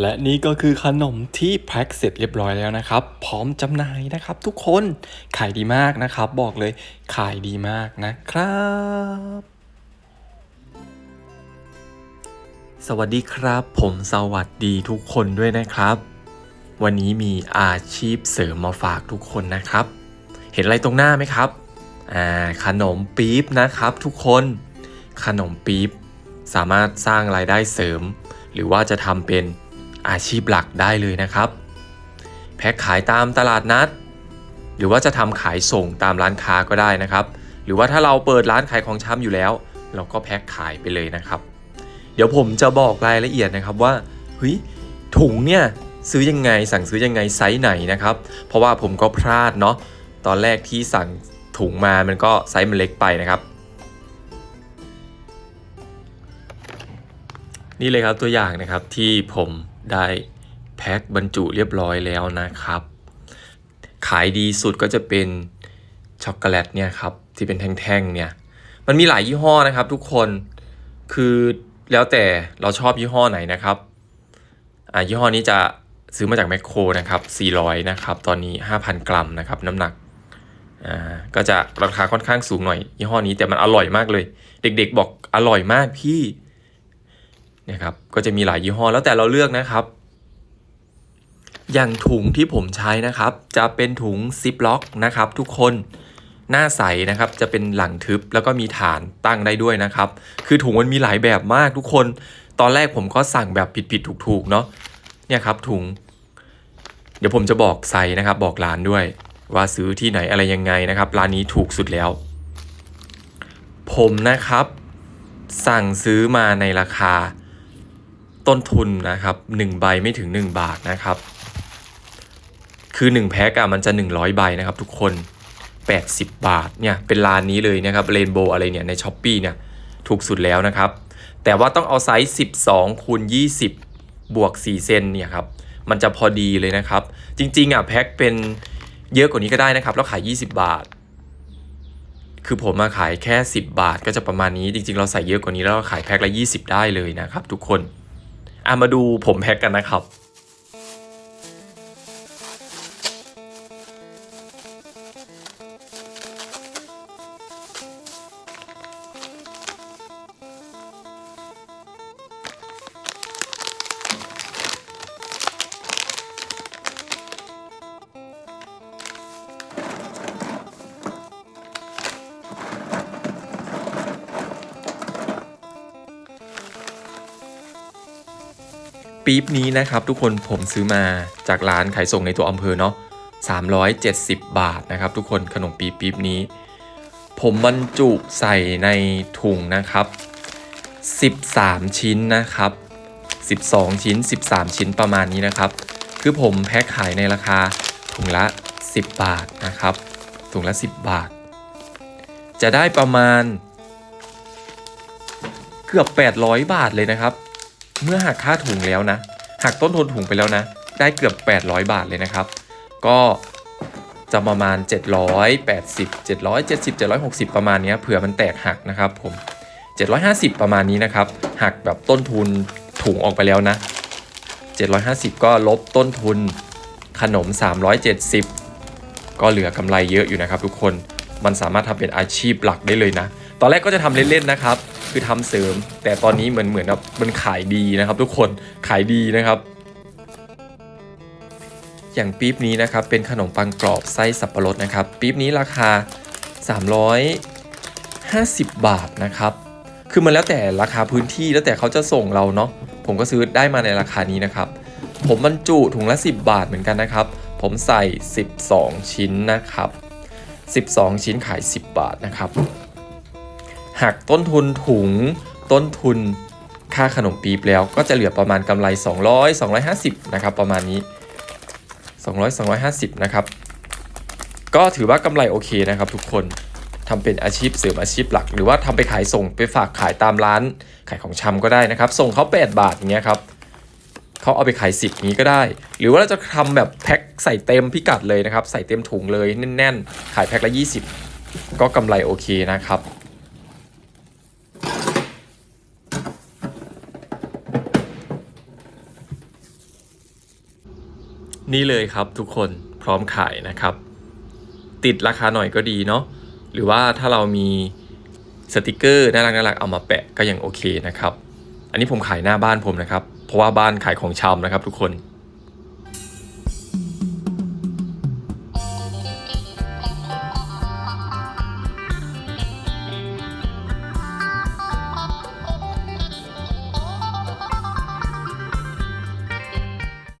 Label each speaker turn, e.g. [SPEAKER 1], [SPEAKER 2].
[SPEAKER 1] และนี่ก็คือขนมที่แพ็คเสร็จเรียบร้อยแล้วนะครับ พร้อมจำหน่ายนะครับทุกคน ขายดีมากนะครับ บอกเลยขายดีมากนะครับสวัสดีครับ ผมสวัสดีทุกคนด้วยนะครับ วันนี้มีอาชีพเสริมมาฝากทุกคนนะครับ เห็นอะไรตรงหน้าไหมครับอ่าขนมปี๊บนะครับ ทุกคนขนมปี๊บสามารถสร้างรายได้เสริม หรือว่าจะทำเป็น อาชีพหลักได้เลยนะครับ แพ็คขายตามตลาดนัด หรือว่าจะทำขายส่งตามร้านค้าก็ได้นะครับ หรือว่าถ้าเราเปิดร้านขายของชำอยู่แล้ว เราก็แพ็คขายไปเลยนะครับ เดี๋ยวผมจะบอกรายละเอียดนะครับว่าเฮ้ยถุงเนี่ยซื้อยังไงสั่งซื้อยังไงไซส์ไหนนะครับ เพราะว่าผมก็พลาดเนาะตอนแรกที่สั่งถุงมามันก็ไซส์มันเล็กไปนะครับ นี่เลยครับตัวอย่างนะครับที่ผม ได้แพ็คบรรจุเรียบร้อยแล้วนะครับ ขายดีสุดก็จะเป็นช็อกโกแลตเนี่ยครับที่เป็นแท่งๆเนี่ยมันมีหลายยี่ห้อนะครับทุกคนคือแล้วแต่เราชอบยี่ห้อไหนนะครับอ่ายี่ห้อนี้จะซื้อมาจากแมคโครนะครับ 400 นะครับ ตอนนี้ 5,000 กรัมนะครับ น้ำหนัก อ่า ก็จะราคาค่อนข้างสูงหน่อยยี่ห้อนี้แต่มันอร่อยมากเลย เด็กๆบอกอร่อยมากพี่ นะครับก็จะมีหลายยี่ห้อแล้วแต่เราเลือกนะครับ อย่างถุงที่ผมใช้นะครับ จะเป็นถุงซิปล็อกนะครับ ทุกคนหน้าใสนะครับจะเป็นหลังทึบแล้วก็มีฐานตั้งได้ด้วยนะครับ คือถุงมันมีหลายแบบมากทุกคน ตอนแรกผมก็สั่งแบบผิดๆถูกๆเนาะเนี่ยครับถุง เดี๋ยวผมจะบอกไซส์นะครับ บอกร้านด้วย ว่าซื้อที่ไหนอะไรยังไงนะครับ ร้านนี้ถูกสุดแล้ว ผมนะครับ สั่งซื้อมาในราคา ต้นทุนนะครับ1ใบไม่ถึง 1 บาทนะครับ คือ 1 แพ็กอะมันจะ 100 ใบนะครับ ทุกคน 80 บาทเนี่ยเป็นร้านนี้เลยนะครับเรนโบว์อะไรเนี่ยในช้อปปีเนี่ยถูกสุดแล้วนะครับ แต่ว่าต้องเอาไซส์ 12คูณ20 บวก 4 เซนเนี่ยครับมันจะพอดีเลยนะครับ จริง ๆอะแพ็คเป็นเยอะกว่านี้ก็ได้นะครับ แล้วขาย 20 บาท คือผมมาขายแค่ 10 บาทก็จะประมาณนี้จริง ๆ เราใส่เยอะกว่านี้แล้วเราขายแพ็คละ 20 ได้เลยนะครับ ทุกคน อะมาดูผมแพ็กกันนะครับ ปี๊บนี้นะครับทุกคนผมซื้อมาจากร้านขายส่งในตัวอำเภอเนาะ370 บาทนะครับ ทุกคนขนมปี๊บปี๊บนี้ ผมบรรจุใส่ในถุงนะครับ 13 ชิ้นนะครับ 12 ชิ้น 13 ชิ้นประมาณนี้นะครับ คือผมแพ็คขายในราคาถุงละ 10 บาทนะครับ ถุงละ 10 บาท จะได้ประมาณ เกือบ 800 บาทเลยนะครับ เมื่อหักค่าถุงแล้วนะ หักต้นทุนถุงไปแล้วนะ ได้เกือบ 800 บาทเลยนะครับ ก็จะประมาณ 780 770 760 ประมาณนี้เผื่อมันแตกหักนะครับผม 750 ประมาณนี้นะครับ หักแบบต้นทุนถุงออกไปแล้วนะ 750 ก็ลบต้นทุนขนม 370 ก็เหลือกำไรเยอะอยู่นะครับทุกคน มันสามารถทำเป็นอาชีพหลักได้เลยนะ ตอนแรกก็จะทำเล่นๆนะครับ คือทำเสริม แต่ตอนนี้เหมือนเหมือนแบบมันขายดีนะครับ ทุกคนขายดีนะครับ อย่างปี๊บนี้นะครับเป็นขนมปังกรอบไส้สับปะรดนะครับปี๊บนี้ราคา 350 บาทนะครับ คือมันแล้วแต่ราคาพื้นที่แล้วแต่เขาจะส่งเราเนาะผมก็ซื้อได้มาในราคานี้นะครับ ผมบรรจุถุงละ 10 บาทเหมือนกันนะครับ ผมใส่ 12 ชิ้นนะครับ 12 ชิ้นขาย 10 บาทนะครับ หักต้นทุนถุง ต้นทุนค่าขนมปี๊บแล้วก็จะเหลือประมาณกำไร 200 250นะครับประมาณนี้ 200 250นะครับก็ถือว่ากำไรโอเคนะครับทุกคนทำเป็นอาชีพเสริมอาชีพหลัก หรือว่าทำไปขายส่งไปฝากขายตามร้าน ขายของชำก็ได้นะครับ ส่งเขา 8 บาทอย่างเงี้ยครับเขาเอาไปขาย 10 นี้ก็ได้ หรือว่าเราจะทำแบบแพ็คใส่เต็มพิกัดเลยนะครับ ใส่เต็มถุงเลยแน่น ๆ ขายแพ็คละ 20 ก็กำไรโอเคนะครับ นี่เลยครับทุกคนพร้อมขายนะครับ ติดราคาหน่อยก็ดีเนาะหรือว่าถ้าเรามีสติกเกอร์น่ารักน่ารักเอามาแปะก็ยังโอเคนะครับ อันนี้ผมขายหน้าบ้านผมนะครับ เพราะว่าบ้านขายของชำนะครับทุกคน